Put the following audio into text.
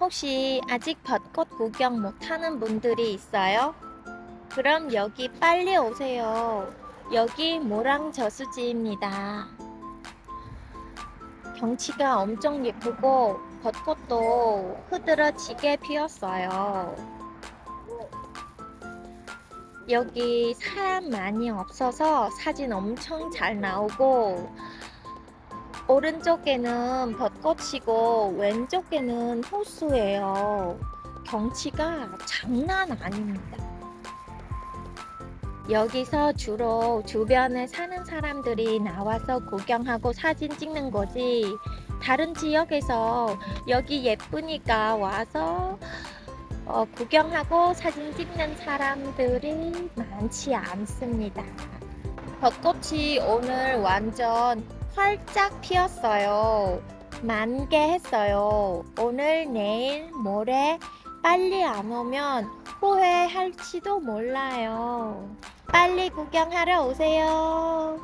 혹시 아직 벚꽃 구경 못하는 분들이 있어요? 그럼 여기 빨리 오세요. 여기 모랑 저수지입니다. 경치가 엄청 예쁘고 벚꽃도 흐드러지게 피었어요. 여기 사람 많이 없어서 사진 엄청 잘 나오고 오른쪽에는 벚꽃이고 왼쪽에는 호수예요. 경치가 장난 아닙니다. 여기서 주로 주변에 사는 사람들이 나와서 구경하고 사진 찍는 거지. 다른 지역에서 여기 예쁘니까 와서 어, 구경하고 사진 찍는 사람들이 많지 않습니다. 벚꽃이 오늘 완전 활짝 피었어요. 만개 했어요. 오늘, 내일, 모레 빨리 안 오면 후회할지도 몰라요. 빨리 구경하러 오세요.